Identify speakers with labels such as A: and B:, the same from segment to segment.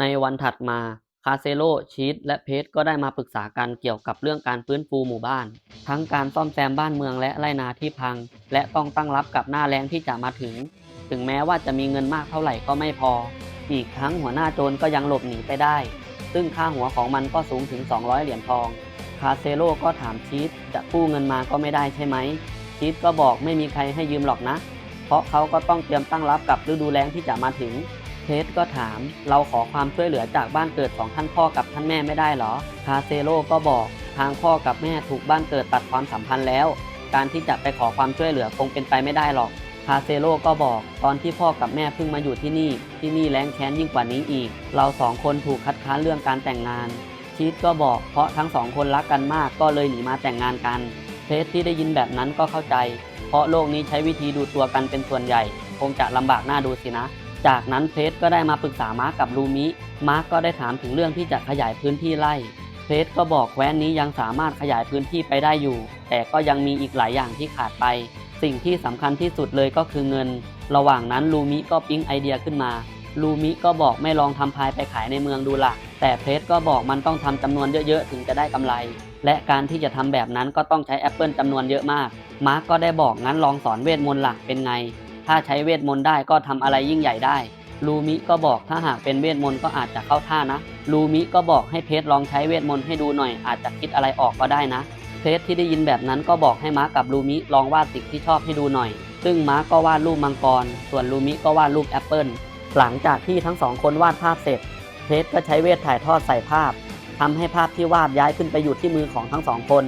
A: ในวันถัดมาคาเซโลชีตและเพชรก็ได้มาปรึกษากันเกี่ยวกับเรื่องการฟื้นฟูหมู่บ้าน ทั้งการซ่อมแซมบ้านเมืองและไรนาที่พัง และต้องตั้งรับกับหน้าแล้งที่จะมาถึง ถึงแม้ว่าจะมีเงินมากเท่าไหร่ก็ไม่พอ อีกทั้งหัวหน้าโจรก็ยังหลบหนีไปได้ ซึ่งค่าหัวของมันก็สูงถึง 200 เหรียญทองคาเซโลก็ถามชีตจะกู้เงินมาก็ไม่ได้ใช่ไหมชีตก็บอกไม่มีใครให้ยืมหรอกนะ เพราะเขาก็ต้องเตรียมตั้งรับกับฤดูแล้งที่จะมาถึง เพชรก็ถาม เราขอความช่วยเหลือจากบ้านเกิดของท่านพ่อกับท่านแม่ไม่ได้หรอ คาเซโลก็บอก ทางพ่อกับแม่ถูกบ้านเกิดตัดความสัมพันธ์แล้ว การที่จะไปขอความช่วยเหลือคงเป็นไปไม่ได้หรอก คาเซโลก็บอก ตอนที่พ่อกับแม่เพิ่งมาอยู่ที่นี่ ที่นี่แรงแค้นยิ่งกว่านี้อีก เราสองคนถูกคัดค้านเรื่องการแต่งงาน ชีตก็บอกเพราะทั้งสองคนรักกันมากก็เลยหนีมาแต่งงานกันเพชรที่ได้ยินแบบนั้นก็เข้าใจ เพราะโลกนี้ใช้วิธีดูตัวกันเป็นส่วนใหญ่ คงจะลำบากหน้าดูสินะ จากนั้นเพชรก็ได้มาปรึกษามาร์กกับลูมิมาร์กก็ได้ถามถึงเรื่องที่จะขยายพื้นที่ไร่เพชรก็บอกแคว้นนี้ยังสามารถขยายพื้นที่ไปได้อยู่ แต่ก็ยังมีอีกหลายอย่างที่ขาดไป สิ่งที่สำคัญที่สุดเลยก็คือเงิน ระหว่างนั้นลูมิก็ปิ๊งไอเดียขึ้นมาลูมิก็บอกไม่ลองทำพายไปขายในเมืองดูละ่ะ แต่เพชรก็บอกมันต้องทำจำนวนเยอะๆ ถึงจะได้กำไร และการที่จะทำแบบนั้นก็ต้องใช้แอปเปิลจำนวนเยอะมาก มาร์กก็ได้บอกงั้นลองสอนเวทมนต์ล่ะเป็นไง ถ้าใช้เวทมนต์ได้ก็ทำอะไรยิ่งใหญ่ได้ลูมิก็บอกถ้าหากเป็นเวทมนต์ก็อาจจะเข้าท่านะลูมิก็บอกให้เพชรลองใช้เวทมนต์ให้ดูหน่อยอาจจะคิดอะไรออกก็ได้นะเพชรที่ได้ยินแบบนั้นก็บอกให้มากับลูมิลองวาดสิ่งที่ชอบให้ดูหน่อย ซึ่งมาก็วาดรูปมังกร ส่วนลูมิก็วาดรูปแอปเปิลหลังจากที่ทั้งสองคนวาดภาพเสร็จเพชรก็ใช้เวทถ่ายทอดใส่ภาพทำให้ภาพที่วาดย้ายขึ้นไปอยู่ที่มือของทั้งสองคน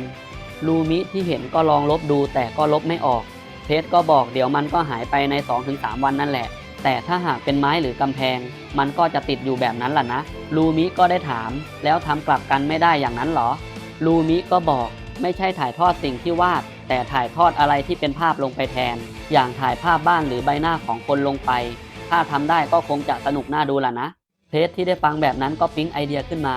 A: ลูมิที่เห็นก็ลองลบดูแต่ก็ลบไม่ออก เพชรก็บอกเดี๋ยวมันก็หายไปใน 2-3 วันนั่นแหละ แต่ถ้าหากเป็นไม้หรือกำแพง มันก็จะติดอยู่แบบนั้นล่ะนะ ลูมิก็ได้ถาม แล้วทำกลับกันไม่ได้อย่างนั้นเหรอ ลูมิก็บอกไม่ใช่ถ่ายทอดสิ่งที่วาด แต่ถ่ายทอดอะไรที่เป็นภาพลงไปแทน อย่างถ่ายภาพบ้านหรือใบหน้าของคนลงไป ถ้าทำได้ก็คงจะสนุกน่าดูล่ะนะ เพชรที่ได้ฟังแบบนั้นก็ปิ๊งไอเดียขึ้นมา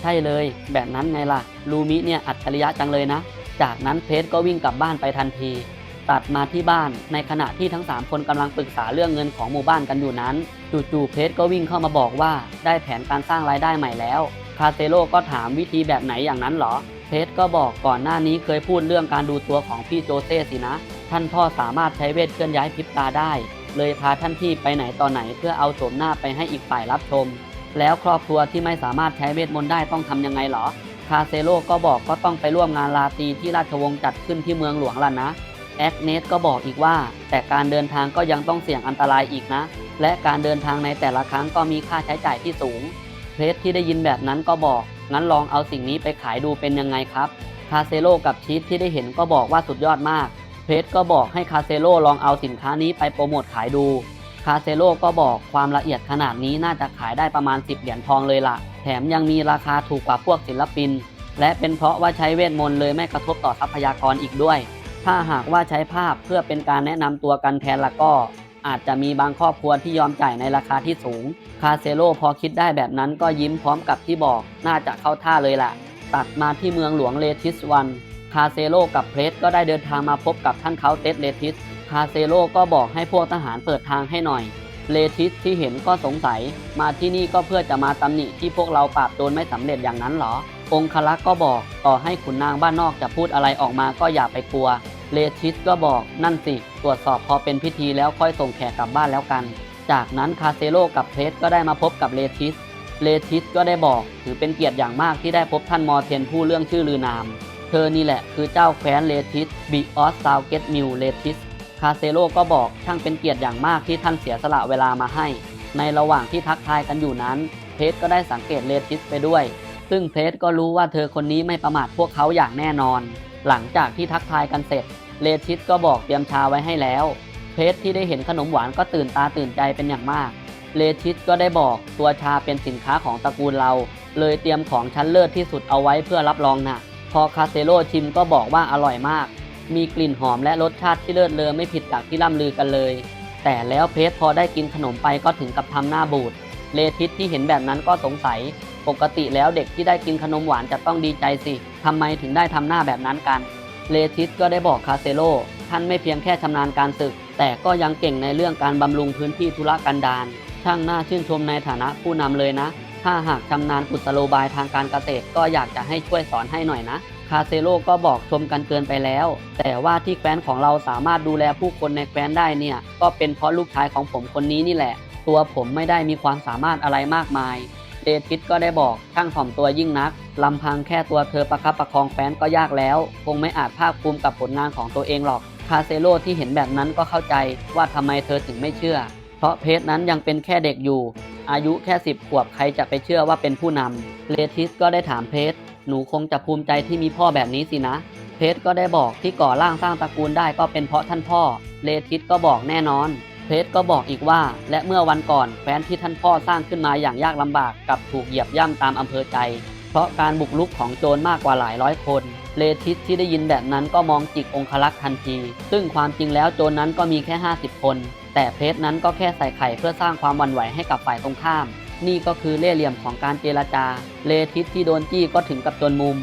A: ใช่เลย แบบนั้นไงล่ะ ลูมิเนี่ยอัจฉริยะจังเลยนะ จากนั้นเพชรก็วิ่งกลับบ้านไปทันที ตัดมาที่บ้าน ในขณะที่ทั้ง 3 คนกำลังปรึกษาเรื่องเงินของหมู่บ้านกันอยู่นั้น จู่ๆเพชรก็วิ่งเข้ามาบอกว่า ได้แผนการสร้างรายได้ใหม่แล้วคาเซโลก็ถามวิธีแบบไหนอย่างนั้นเหรอ เพชรก็บอกก่อนหน้านี้เคยพูดเรื่องการดูตัวของพี่โจเซ่สินะ ท่านพ่อสามารถใช้เวทเคลื่อนย้ายพริบตาได้ เลยพาท่านพี่ไปไหนต่อไหนเพื่อเอาโฉมหน้าไปให้อีกฝ่ายรับชม แล้วครอบครัวที่ไม่สามารถใช้เวทมนต์ได้ต้องทำยังไงเหรอคาเซโลก็บอกก็ต้องไปร่วมงานลาตีที่ราชวงศ์จัดขึ้นที่เมืองหลวงล่ะนะ แอกเนสก็บอกอีกว่า แต่การเดินทางก็ยังต้องเสี่ยงอันตรายอีกนะ และการเดินทางในแต่ละครั้งก็มีค่าใช้จ่ายที่สูง เพชรที่ได้ยินแบบนั้นก็บอก งั้นลองเอาสิ่งนี้ไปขายดูเป็นยังไงครับคาเซโลกับชีสที่ได้เห็นก็บอกว่าสุดยอดมาก เพชรก็บอกให้คาเซโลลองเอาสินค้านี้ไปโปรโมทขายดู คาเซโลก็บอกความละเอียดขนาดนี้น่าจะขายได้ประมาณ 10 เหรียญทองเลยล่ะ แถมยังมีราคาถูกกว่าพวกศิลปิน และเป็นเพราะว่าใช้เวทมนต์เลยไม่กระทบต่อทรัพยากรอีกด้วย ถ้าหากว่าใช้ภาพเพื่อเป็นการแนะนำตัวกันแทนละก็ อาจจะมีบางครอบครัวที่ยอมจ่ายในราคาที่สูง คาเซโลพอคิดได้แบบนั้นก็ยิ้มพร้อมกับที่บอกน่าจะเข้าท่าเลยล่ะ ตัดมาที่เมืองหลวงเลทิสวัน คาเซโลกับเพรสก็ได้เดินทางมาพบกับท่านเขาเตสเลทิส คาเซโลก็บอกให้พวกทหารเปิดทางให้หน่อย เลทิสที่เห็นก็สงสัย มาที่นี่ก็เพื่อจะมาตำหนิที่พวกเราปราบโจรไม่สำเร็จอย่างนั้นเหรอองคลักษ์ก็บอกต่อให้ขุนนางบ้านนอกจะพูดอะไรออกมาก็อย่าไปกลัว เลทิสก็บอกนั่นสิ ตรวจสอบพอเป็นพิธีแล้วค่อยส่งแขกกลับบ้านแล้วกัน จากนั้นคาเซโลกับเพสก็ได้มาพบกับเลทิสเลทิสก็ได้บอก ถือเป็นเกียรติอย่างมากที่ได้พบท่านมอร์เทนผู้เรื่องชื่อลือนาม เธอนี่แหละคือเจ้าแคว้นเลทิสบิออสซาวเกตมิลเลทิสคาเซโลก็บอกช่างเป็นเกียรติอย่างมากที่ท่านเสียสละเวลามาให้ ในระหว่างที่ทักทายกันอยู่นั้น เพชรก็ได้สังเกตเลทิสไปด้วย ซึ่งเพชรก็รู้ว่าเธอคนนี้ไม่ประมาทพวกเขาอย่างแน่นอน หลังจากที่ทักทายกันเสร็จ เลทิสก็บอกเตรียมชาไว้ให้แล้ว เพชรที่ได้เห็นขนมหวานก็ตื่นตาตื่นใจเป็นอย่างมาก เลทิสก็ได้บอกตัวชาเป็นสินค้าของตระกูลเรา เลยเตรียมของชั้นเลิศที่สุดเอาไว้เพื่อรับรองนะ่ะ พอคาเซโลชิมก็บอกว่าอร่อยมาก มีกลิ่นหอมและรสชาติที่เลิศเลอไม่ผิดจากที่ล่ำลือกันเลย แต่แล้วเพชรพอได้กินขนมไปก็ถึงกับทำหน้าบูด เลทิสที่เห็นแบบนั้นก็สงสัย ปกติแล้วเด็กที่ได้กินขนมหวานจะต้องดีใจสิทำไมถึงได้ทำหน้าแบบนั้นกัน เลทิสก็ได้บอกคาเซโลท่านไม่เพียงแค่ชำนาญการศึก แต่ก็ยังเก่งในเรื่องการบำรุงพื้นที่ธุรกันดารช่างน่าชื่นชมในฐานะผู้นำเลยนะ ถ้าหากชำนาญกุศโลบายทางการเกษตรก็อยากจะให้ช่วยสอนให้หน่อยนะคาเซโลก็บอกชมกันเกินไปแล้ว แต่ว่าที่แคว้นของเราสามารถดูแลผู้คนในแคว้นได้เนี่ย ก็เป็นเพราะลูกชายของผมคนนี้นี่แหละ ตัวผมไม่ได้มีความสามารถอะไรมากมาย เดทิสก็ได้บอกช่างถ่อมตัวยิ่งนักลำพังแค่ตัวเธอประคับประคองแคว้นก็ยากแล้ว คงไม่อาจภาคภูมิกับผลงานของตัวเองหรอก คาเซโลที่เห็นแบบนั้นก็เข้าใจว่าทำไมเธอถึงไม่เชื่อ เพราะเพชรนั้นยังเป็นแค่เด็กอยู่ อายุแค่สิบขวบใครจะไปเชื่อว่าเป็นผู้นำเลทิสก็ได้ถามเพชรหนูคงจะภูมิใจที่มีพ่อแบบนี้สินะ เพชรก็ได้บอกที่ก่อร่างสร้างตระกูลได้ก็เป็นเพราะท่านพ่อ เลทิสก็บอกแน่นอน เพชก็บอกอีกว่า และเมื่อวันก่อนแคว้นที่ท่านพ่อสร้างขึ้นมาอย่างยากลำบากกับถูกเหยียบย่ำตามอำเภอใจ เพราะการบุกรุกของโจรมากกว่าหลายร้อยคน เลทิสที่ได้ยินแบบนั้นก็มองจิกองคลักษ์ทันที ซึ่งความจริงแล้วโจรนั้นก็มีแค่ 50 คน แต่เพชนั้นก็แค่ใส่ไข่เพื่อสร้างความวั่นไหวให้กับฝ่ายตรงข้าม นี่ก็คือเล่ห์เหลี่ยมของการเจรจา เลทิสที่โดนจี้ก็ถึงกับจนมุม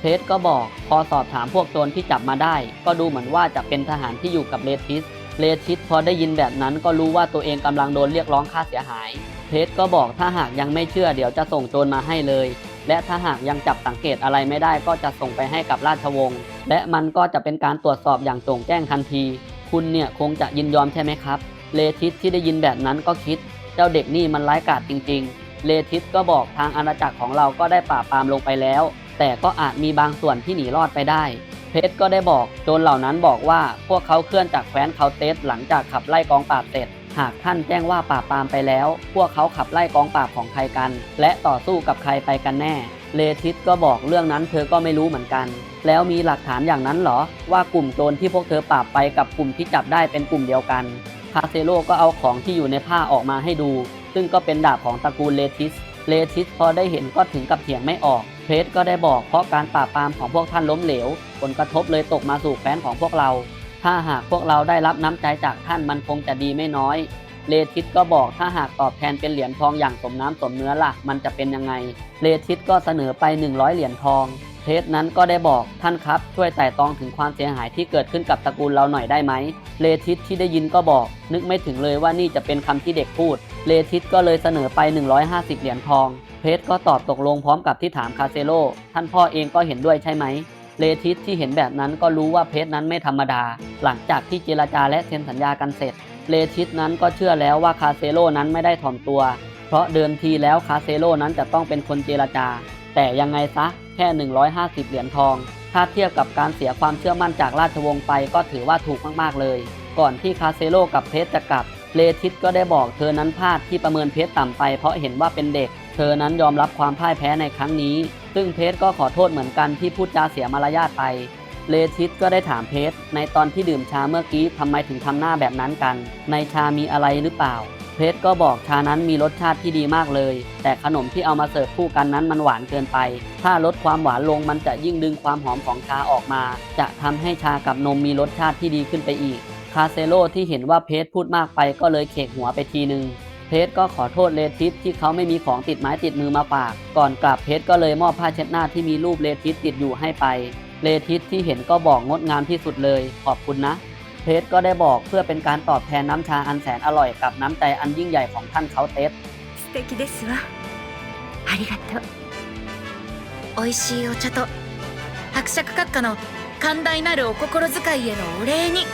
A: เพชก็บอก พอสอบถามพวกโจรที่จับมาได้ ก็ดูเหมือนว่าจะเป็นทหารที่อยู่กับเลทิส เลทิสพอได้ยินแบบนั้นก็รู้ว่าตัวเองกำลังโดนเรียกร้องค่าเสียหาย เพชรก็บอกถ้าหากยังไม่เชื่อเดี๋ยวจะส่งโจรมาให้เลย และถ้าหากยังจับสังเกตอะไรไม่ได้ก็จะส่งไปให้กับราชวงศ์และมันก็จะเป็นการตรวจสอบอย่างโจ่งแจ้งทันที คุณเนี่ยคงจะยินยอมใช่ไหมครับ เลทิสที่ได้ยินแบบนั้นก็คิด เจ้าเด็กนี่มันร้ายกาจจริง ๆ เลทิสก็บอกทางอาณาจักรของเราก็ได้ปราบปรามลงไปแล้ว แต่ก็อาจมีบางส่วนที่หนีรอดไปได้ เพชรก็ได้บอกโจรเหล่านั้นบอกว่าพวกเขาเคลื่อนจากแคว้นเคาเตสหลังจากขับไล่กองปราบเสร็จ หากท่านแจ้งว่าปราบปรามไปแล้ว พวกเขาขับไล่กองปราบของใครกัน และต่อสู้กับใครไปกันแน่ เลทิสก็บอกเรื่องนั้นเธอก็ไม่รู้เหมือนกัน แล้วมีหลักฐานอย่างนั้นเหรอ ว่ากลุ่มโจรที่พวกเธอปราบไปกับกลุ่มที่จับได้เป็นกลุ่มเดียวกันคาเซโลก็เอาของที่อยู่ในผ้าออกมาให้ดู ซึ่งก็เป็นดาบของตระกูลเลทิส เลทิสพอได้เห็นก็ถึงกับเถียงไม่ออก เพชรก็ได้บอกเพราะการปราบปรามของพวกท่านล้มเหลว ผลกระทบเลยตกมาสู่แฟนของพวกเรา ถ้าหากพวกเราได้รับน้ำใจจากท่านมันคงจะดีไม่น้อย เลทิสก็บอกถ้าหากตอบแทนเป็นเหรียญทองอย่างสมน้ำสมเนื้อล่ะ มันจะเป็นยังไง เลทิสก็เสนอไป 100 เหรียญทอง เพชรนั้นก็ได้บอกท่านครับ ช่วยไต่ตองถึงความเสียหายที่เกิดขึ้นกับตระกูลเราหน่อยได้ไหมเลทิสที่ได้ยินก็บอก นึกไม่ถึงเลยว่านี่จะเป็นคำที่เด็กพูด เลทิสก็เลยเสนอไป 150 เหรียญทอง เพชรก็ตอบตกลงพร้อมกับที่ถามคาเซโลท่านพ่อเองก็เห็นด้วยใช่ไหมเลทิสที่เห็นแบบนั้นก็รู้ว่าเพชรนั้นไม่ธรรมดา หลังจากที่เจรจาและเซ็นสัญญากันเสร็จ เลทิสนั้นก็เชื่อแล้วว่าคาเซโลนั้นไม่ได้ถ่อมตัว เพราะเดิมทีแล้วคาเซโลนั้นจะต้องเป็นคนเจรจา แต่ยังไงซะแค่ 150 เหรียญทอง ถ้าเทียบกับการเสียความเชื่อมั่นจากราชวงศ์ไปก็ถือว่าถูกมากๆเลย ก่อนที่คาเซโลกับเพชรจะกลับเลทิสก็ได้บอกเธอนั้นพลาดที่ประเมินเพชรต่ำไปเพราะเห็นว่าเป็นเด็ก เธอนั้นยอมรับความพ่ายแพ้ในครั้งนี้ ซึ่งเพชรก็ขอโทษเหมือนกันที่พูดจาเสียมารยาทไป เลทิสก็ได้ถามเพชรในตอนที่ดื่มชาเมื่อกี้ทำไมถึงทำหน้าแบบนั้นกัน ในชามีอะไรหรือเปล่า เพชรก็บอกชานั้นมีรสชาติที่ดีมากเลย แต่ขนมที่เอามาเสิร์ฟคู่กันนั้นมันหวานเกินไป ถ้าลดความหวานลงมันจะยิ่งดึงความหอมของชาออกมา จะทำให้ชากับนมมีรสชาติที่ดีขึ้นไปอีก คาเซโลที่เห็นว่าเพชรพูดมากไปก็เลยเขกหัวไปทีนึงเพชรก็ขอโทษเลทิสที่เขาไม่มีของติดไม้ติดมือมาฝาก ก่อนกลับเพชรก็เลยมอบผ้าเช็ดหน้าที่มีรูปเลทิสติดอยู่ให้ไป เลทิสที่เห็นก็บอกงดงามที่สุดเลย ขอบคุณนะ เพชรก็ได้บอกเพื่อเป็นการตอบแทนน้ำชาอันแสนอร่อยกับน้ำใจอันยิ่งใหญ่ของท่านเขาเตส
B: 素敵ですわありがとう美味しいお茶と伯爵閣下の寛大なるお心遣いへのお礼に